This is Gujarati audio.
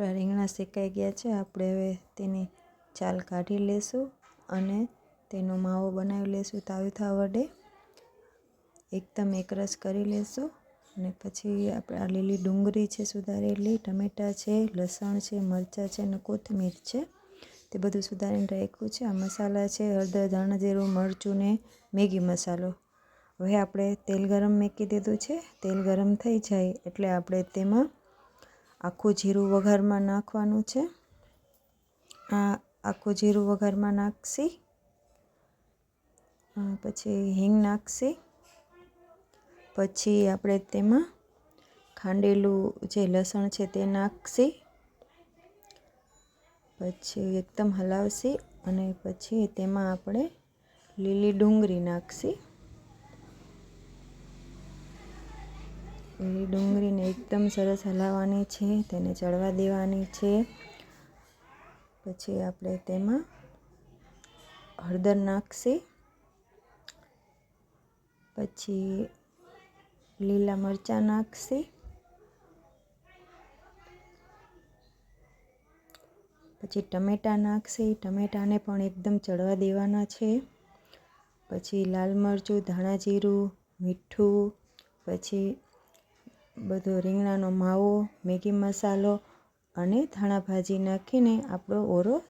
આપણા રીંગણા શેકાઈ ગયા છે, આપણે હવે તેની છાલ કાઢી લેશું અને તેનો માવો બનાવી લેશું તાવીથા વડે. એકદમ એકરસ કરી લેશું અને પછી આપણે આ લીલી ડુંગળી છે સુધારેલી, ટમેટાં છે, લસણ છે, મરચાં છે અને કોથમીર છે. તે બધું સુધારીને રાખ્યું છે. આ મસાલા છે, હળદર, ધાણા જીરું, મરચું ને મેગી મસાલો. હવે આપણે તેલ ગરમ મેકી દીધું છે. તેલ ગરમ થઈ જાય એટલે આપણે તેમાં આખું જીરું વઘારમાં નાખવાનું છે. આ આખું જીરું વઘારમાં નાખશી. પછી હિંગ નાખશી. પછી આપણે તેમાં ખાંડેલું જે લસણ છે તે નાખશી. પછી એકદમ હલાવશી અને પછી તેમાં આપણે લીલી ડુંગળી નાખશી. લીલી ડુંગળીને એકદમ સરસ હલાવવાની છે, તેને ચડવા દેવાની છે. પછી આપણે તેમાં હળદર નાખશે. પછી લીલા મરચાં નાખશે. પછી ટમેટાં નાખશે. ટમેટાને પણ એકદમ ચડવા દેવાના છે. પછી લાલ મરચું, ધાણા જીરું, મીઠું, પછી બધો રીંગણાનો માવો મેગી મસાલો અને ધાણા ભાજી નાખીને આપણો ઓરો